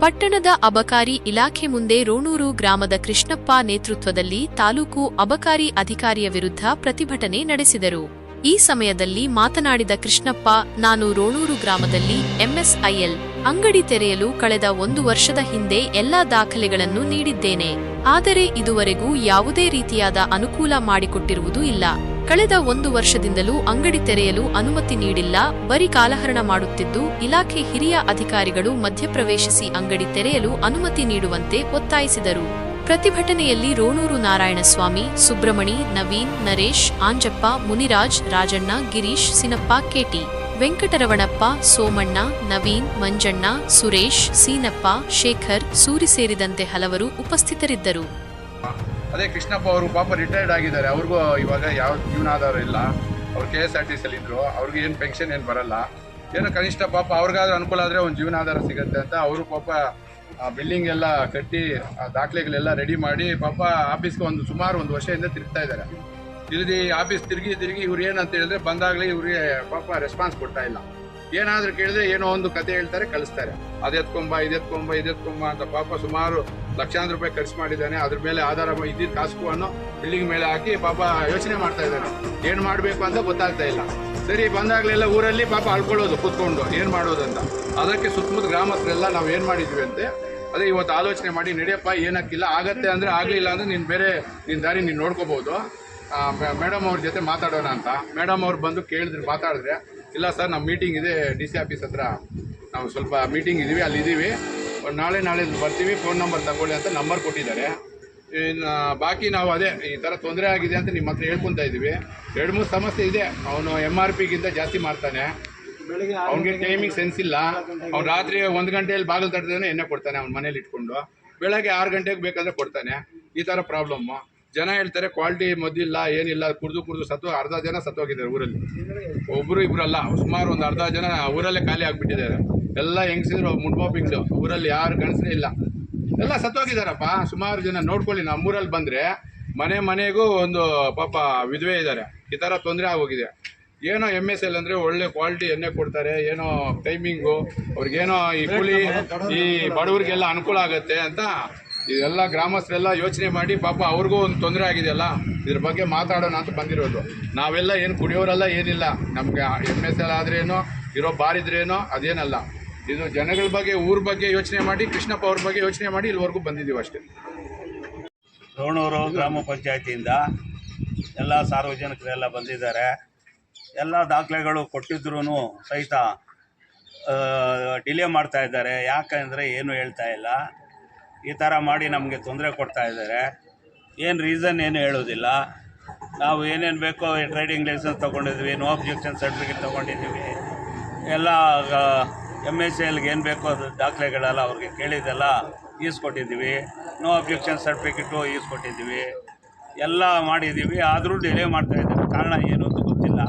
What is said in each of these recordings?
ಪಟ್ಟಣದ ಅಬಕಾರಿ ಇಲಾಖೆ ಮುಂದೆ ರೋಣೂರು ಗ್ರಾಮದ ಕೃಷ್ಣಪ್ಪ ನೇತೃತ್ವದಲ್ಲಿ ತಾಲೂಕು ಅಬಕಾರಿ ಅಧಿಕಾರಿಯ ವಿರುದ್ಧ ಪ್ರತಿಭಟನೆ ನಡೆಸಿದರು. ಈ ಸಮಯದಲ್ಲಿ ಮಾತನಾಡಿದ ಕೃಷ್ಣಪ್ಪ, ನಾನು ರೋಣೂರು ಗ್ರಾಮದಲ್ಲಿ ಎಂಎಸ್ಐಎಲ್, ಅಂಗಡಿ ತೆರೆಯಲು ಕಳೆದ ಒಂದು ವರ್ಷದ ಹಿಂದೆ ಎಲ್ಲಾ ದಾಖಲೆಗಳನ್ನು ನೀಡಿದ್ದೇನೆ. ಆದರೆ ಇದುವರೆಗೂ ಯಾವುದೇ ರೀತಿಯಾದ ಅನುಕೂಲ ಮಾಡಿಕೊಟ್ಟಿರುವುದೂ ಇಲ್ಲ. ಕಳೆದ ಒಂದು ವರ್ಷದಿಂದಲೂ ಅಂಗಡಿ ತೆರೆಯಲು ಅನುಮತಿ ನೀಡಿಲ್ಲ. ಬರಿ ಕಾಲಹರಣ ಮಾಡುತ್ತಿದ್ದು, ಇಲಾಖೆ ಹಿರಿಯ ಅಧಿಕಾರಿಗಳು ಮಧ್ಯಪ್ರವೇಶಿಸಿ ಅಂಗಡಿ ತೆರೆಯಲು ಅನುಮತಿ ನೀಡುವಂತೆ ಒತ್ತಾಯಿಸಿದರು. ಪ್ರತಿಭಟನೆಯಲ್ಲಿ ರೋಣೂರು ನಾರಾಯಣಸ್ವಾಮಿ, ಸುಬ್ರಮಣಿ, ನವೀನ್, ನರೇಶ್, ಆಂಜಪ್ಪ, ಮುನಿರಾಜ್, ರಾಜಣ್ಣ, ಗಿರೀಶ್, ಸಿನಪ್ಪ, ಕೆಟಿ, ವೆಂಕಟರವಣಪ್ಪ, ಸೋಮಣ್ಣ, ನವೀನ್, ಮಂಜಣ್ಣ, ಸುರೇಶ್, ಸೀನಪ್ಪ, ಶೇಖರ್, ಸೂರಿ ಸೇರಿದಂತೆ ಹಲವರು ಉಪಸ್ಥಿತರಿದ್ದರು. ಅದೇ ಕೃಷ್ಣಪ್ಪ ಅವರು ಪಾಪ ರಿಟೈರ್ಡ್ ಆಗಿದ್ದಾರೆ. ಅವ್ರಿಗೂ ಇವಾಗ ಯಾವ ಜೀವನಾಧಾರ ಇಲ್ಲ. ಅವ್ರು ಕೆ ಎಸ್ ಆರ್ ಟಿ ಸಿಲಿ ಇದ್ರು ಅವ್ರಿಗೆ ಏನು ಪೆನ್ಷನ್ ಏನು ಬರಲ್ಲ. ಏನೋ ಕನಿಷ್ಠ ಪಾಪ ಅವ್ರಿಗಾದ್ರೂ ಅನುಕೂಲ ಆದರೆ ಒಂದು ಜೀವನಾಧಾರ ಸಿಗುತ್ತೆ ಅಂತ ಅವರು ಪಾಪ ಬಿಲ್ಡಿಂಗ್ ಎಲ್ಲ ಕಟ್ಟಿ ದಾಖಲೆಗಳೆಲ್ಲ ರೆಡಿ ಮಾಡಿ ಪಾಪ ಆಫೀಸ್ಗೆ ಒಂದು ಸುಮಾರು ಒಂದು ವರ್ಷದಿಂದ ತಿರುಗ್ತಾ ಇದ್ದಾರೆ. ತಿರುಗಿ ಆಫೀಸ್ ತಿರುಗಿ ತಿರುಗಿ ಇವ್ರು ಏನಂತ ಹೇಳಿದ್ರೆ ಬಂದಾಗಲೇ ಇವ್ರಿಗೆ ಪಾಪ ರೆಸ್ಪಾನ್ಸ್ ಕೊಡ್ತಾ ಇಲ್ಲ. ಏನಾದ್ರೂ ಕೇಳಿದ್ರೆ ಏನೋ ಒಂದು ಕತೆ ಹೇಳ್ತಾರೆ, ಕಳಿಸ್ತಾರೆ. ಅದೆತ್ಕೊಂಬ ಇದೆತ್ಕೊಂಬ ಇದೆತ್ಕೊಂಬ ಅಂತ ಪಾಪ ಸುಮಾರು ಲಕ್ಷಾಂತರ ರೂಪಾಯಿ ಖರ್ಚು ಮಾಡಿದ್ದಾನೆ. ಅದ್ರ ಮೇಲೆ ಆಧಾರ ಇದ್ದಿದ್ದ ಕಾಸ್ಕು ಅನ್ನೋ ಬಿಲ್ಡಿಂಗ್ ಮೇಲೆ ಹಾಕಿ ಪಾಪ ಯೋಚನೆ ಮಾಡ್ತಾ ಇದ್ದಾನೆ. ಏನು ಮಾಡಬೇಕು ಅಂತ ಗೊತ್ತಾಗ್ತಾ ಇಲ್ಲ. ಸರಿ, ಬಂದಾಗ್ಲೆಲ್ಲ ಊರಲ್ಲಿ ಪಾಪ ಅಳ್ಕೊಳ್ಳೋದು, ಕೂತ್ಕೊಂಡು ಏನು ಮಾಡೋದು ಅಂತ. ಅದಕ್ಕೆ ಸುತ್ತಮುತ್ತ ಗ್ರಾಮಸ್ಥರೆಲ್ಲ ನಾವು ಏನು ಮಾಡಿದ್ವಿ ಅಂತೆ, ಅದೇ ಇವತ್ತು ಆಲೋಚನೆ ಮಾಡಿ, ನಡೆಯಪ್ಪ, ಏನಕ್ಕಿಲ್ಲ, ಆಗತ್ತೆ ಅಂದ್ರೆ ಆಗಲಿಲ್ಲ ಅಂದ್ರೆ ನೀನು ಬೇರೆ ನಿನ್ನ ದಾರಿ ನೀನು ನೋಡ್ಕೋಬಹುದು ಮೇಡಮ್ ಅವ್ರ ಜೊತೆ ಮಾತಾಡೋಣ ಅಂತ. ಮೇಡಮ್ ಅವ್ರು ಬಂದು ಕೇಳಿದ್ರು, ಮಾತಾಡಿದ್ರೆ ಇಲ್ಲ ಸರ್ ನಮ್ಮ ಮೀಟಿಂಗ್ ಇದೆ ಡಿ ಸಿ ಆಫೀಸ್ ಹತ್ರ. ನಾವು ಸ್ವಲ್ಪ ಮೀಟಿಂಗ್ ಇದ್ದೀವಿ ಅಲ್ಲಿ ಇದ್ದೀವಿ. ನಾಳೆ ನಾಳೆ ಬರ್ತೀವಿ ಫೋನ್ ನಂಬರ್ ತಗೊಳ್ಳಿ ಅಂತ ನಂಬರ್ ಕೊಟ್ಟಿದ್ದಾರೆ. ಇನ್ನು ಬಾಕಿ ನಾವು ಅದೇ ಈ ಥರ ತೊಂದರೆ ಆಗಿದೆ ಅಂತ ನಿಮ್ಮ ಹತ್ರ ಹೇಳ್ಕೊತಾ ಇದ್ದೀವಿ. ಎರಡು ಮೂರು ಸಮಸ್ಯೆ ಇದೆ. ಅವನು ಎಂ ಆರ್ ಪಿಗಿಂತ ಜಾಸ್ತಿ ಮಾಡ್ತಾನೆ. ಅವನಿಗೆ ಟೈಮಿಂಗ್ ಸೆನ್ಸ್ ಇಲ್ಲ. ಅವ್ನು ರಾತ್ರಿ ಒಂದು ಗಂಟೆಯಲ್ಲಿ ಬಾಗಿಲು ತಟ್ಟಿದ್ರೆ ಎಣ್ಣೆ ಕೊಡ್ತಾನೆ ಅವ್ನು ಮನೇಲಿ ಇಟ್ಕೊಂಡು. ಬೆಳಗ್ಗೆ ಆರು ಗಂಟೆಗೆ ಬೇಕಾದರೆ ಕೊಡ್ತಾನೆ. ಈ ಥರ ಪ್ರಾಬ್ಲಮ್ಮು ಜನ ಹೇಳ್ತಾರೆ ಕ್ವಾಲಿಟಿ ಮದ್ದಿಲ್ಲ ಏನಿಲ್ಲ ಕುಡಿದು ಕುಡಿದು ಸತ್ತು ಅರ್ಧ ಜನ ಸತ್ತೋಗಿದ್ದಾರೆ ಊರಲ್ಲಿ. ಒಬ್ಬರು ಇಬ್ಬರಲ್ಲ ಸುಮಾರು ಒಂದು ಅರ್ಧ ಜನ ಊರಲ್ಲೇ ಖಾಲಿ ಆಗಿಬಿಟ್ಟಿದ್ದಾರೆ. ಎಲ್ಲ ಹೆಂಗಸಿದ್ರು ಮುಡ್ಮೋಪಿಂಗ್ಸು ಊರಲ್ಲಿ ಯಾರು ಗಣಸರೇ ಇಲ್ಲ. ಎಲ್ಲ ಸತ್ತೋಗಿದ್ದಾರಪ್ಪ. ಸುಮಾರು ಜನ ನೋಡ್ಕೊಳ್ಳಿ ನಮ್ಮೂರಲ್ಲಿ ಬಂದರೆ ಮನೆ ಮನೆಗೂ ಒಂದು ಪಾಪ ವಿಧವೆ ಇದ್ದಾರೆ. ಈ ಥರ ತೊಂದರೆ ಆಗೋಗಿದೆ. ಏನೋ ಎಂ ಎಸ್ ಎಲ್ ಅಂದರೆ ಒಳ್ಳೆ ಕ್ವಾಲಿಟಿ ಎಣ್ಣೆ ಕೊಡ್ತಾರೆ ಏನೋ ಟೈಮಿಂಗು ಅವ್ರಿಗೇನೋ ಈ ಕೂಲಿ ಈ ಬಡವ್ರಿಗೆಲ್ಲ ಅನುಕೂಲ ಆಗುತ್ತೆ ಅಂತ ಇದೆಲ್ಲ ಗ್ರಾಮಸ್ಥರೆಲ್ಲ ಯೋಚನೆ ಮಾಡಿ ಪಾಪ ಅವ್ರಿಗೂ ಒಂದು ತೊಂದರೆ ಆಗಿದೆಯಲ್ಲ, ಇದ್ರ ಬಗ್ಗೆ ಮಾತಾಡೋಣ ಅಂತ ಬಂದಿರೋದು. ನಾವೆಲ್ಲ ಏನು ಕುಡಿಯೋರೆಲ್ಲ ಏನಿಲ್ಲ. ನಮಗೆ ಎಂ ಎಸ್ ಎಲ್ ಆದ್ರೇನೋ, ಇರೋ ಬಾರಿದ್ರೇನೋ ಅದೇನಲ್ಲ. ಇದು ಜನಗಳ ಬಗ್ಗೆ, ಊರ ಬಗ್ಗೆ ಯೋಚನೆ ಮಾಡಿ, ಕೃಷ್ಣಪ್ಪ ಅವ್ರ ಬಗ್ಗೆ ಯೋಚನೆ ಮಾಡಿ ಇಲ್ಲಿವರೆಗೂ ಬಂದಿದ್ದೀವಿ ಅಷ್ಟೇ. ರೋಣೂರು ಗ್ರಾಮ ಪಂಚಾಯತಿಯಿಂದ ಎಲ್ಲ ಸಾರ್ವಜನಿಕರೆಲ್ಲ ಬಂದಿದ್ದಾರೆ. ಎಲ್ಲ ದಾಖಲೆಗಳು ಕೊಟ್ಟಿದ್ರೂ ಸಹಿತ ಡಿಲೇ ಮಾಡ್ತಾ ಇದ್ದಾರೆ. ಯಾಕಂದರೆ ಏನು ಹೇಳ್ತಾ ಇಲ್ಲ. ಈ ಥರ ಮಾಡಿ ನಮಗೆ ತೊಂದರೆ ಕೊಡ್ತಾ ಇದ್ದಾರೆ ಏನು ರೀಸನ್ ಏನು ಹೇಳೋದಿಲ್ಲ. ನಾವು ಏನೇನು ಬೇಕೋ ಟ್ರೇಡಿಂಗ್ ಲೈಸೆನ್ಸ್ ತೊಗೊಂಡಿದ್ವಿ ನೋ ಅಬ್ಜೆಕ್ಷನ್ ಸರ್ಟಿಫಿಕೇಟ್ ತೊಗೊಂಡಿದ್ದೀವಿ ಎಲ್ಲ ಎಂ ಎಸ್ ಎಲ್ಗೆ ಏನು ಬೇಕೋ ಅದು ದಾಖಲೆಗಳೆಲ್ಲ ಅವ್ರಿಗೆ ಕೇಳಿದ್ದೆಲ್ಲ ಈಸ್ಕೊಟ್ಟಿದ್ದೀವಿ ನೋ ಅಬ್ಜೆಕ್ಷನ್ ಸರ್ಟಿಫಿಕೇಟು ಈಸ್ಕೊಟ್ಟಿದ್ದೀವಿ ಎಲ್ಲ ಮಾಡಿದ್ದೀವಿ ಆದರೂ ಡಿಲೇ ಮಾಡ್ತಾ ಇದ್ದೀವಿ. ಕಾರಣ ಏನು ಅಂತ ಗೊತ್ತಿಲ್ಲ.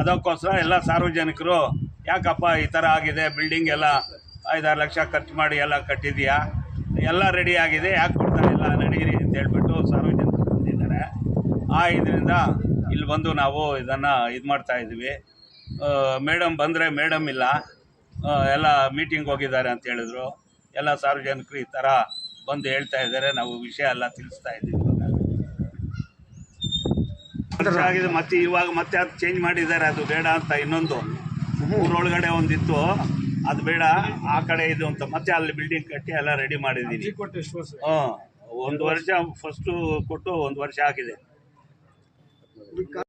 ಅದಕ್ಕೋಸ್ಕರ ಎಲ್ಲ ಸಾರ್ವಜನಿಕರು, ಯಾಕಪ್ಪ ಈ ಥರ ಆಗಿದೆ ಬಿಲ್ಡಿಂಗ್ ಎಲ್ಲ ಐದಾರು ಲಕ್ಷ ಖರ್ಚು ಮಾಡಿ ಎಲ್ಲ ಕಟ್ಟಿದೆಯಾ ಎಲ್ಲ ರೆಡಿ ಆಗಿದೆ. ಯಾಕೆ ಕೊಡ್ತಾರೆ ಇಲ್ಲ ನಡೀರಿ ಅಂತ ಹೇಳ್ಬಿಟ್ಟು ಸಾರ್ವಜನಿಕರು ಬಂದಿದ್ದಾರೆ. ಆ ಇದರಿಂದ ಇಲ್ಲಿ ಬಂದು ನಾವು ಇದನ್ನು ಇದು ಮಾಡ್ತಾ ಇದ್ದೀವಿ ಮೇಡಮ್ ಬಂದರೆ ಮೇಡಮ್ ಇಲ್ಲ. ಎಲ್ಲ ಮೀಟಿಂಗ್ ಹೋಗಿದ್ದಾರೆ ಅಂತ ಹೇಳಿದ್ರು. ಎಲ್ಲ ಸಾರ್ವಜನಿಕರು ಈ ಥರ ಬಂದು ಹೇಳ್ತಾ ಇದ್ದಾರೆ. ನಾವು ವಿಷಯ ಎಲ್ಲ ತಿಳಿಸ್ತಾ ಇದ್ದೀವಿ. ಆಗಿದೆ. ಮತ್ತೆ ಇವಾಗ ಮತ್ತೆ ಅದು ಚೇಂಜ್ ಮಾಡಿದ್ದಾರೆ. ಅದು ಬೇಡ ಅಂತ ಇನ್ನೊಂದು. ಊರೊಳಗಡೆ ಒಂದಿತ್ತು. ಅದು ಬೇಡ ಆ ಕಡೆ ಇದು ಅಂತ. ಮತ್ತೆ ಅಲ್ಲಿ ಬಿಲ್ಡಿಂಗ್ ಕಟ್ಟಿ ಎಲ್ಲ ರೆಡಿ ಮಾಡಿದ್ದೀನಿ. ಒಂದು ವರ್ಷ ಫಸ್ಟು ಕೊಟ್ಟು ಒಂದು ವರ್ಷ ಆಗಿದೆ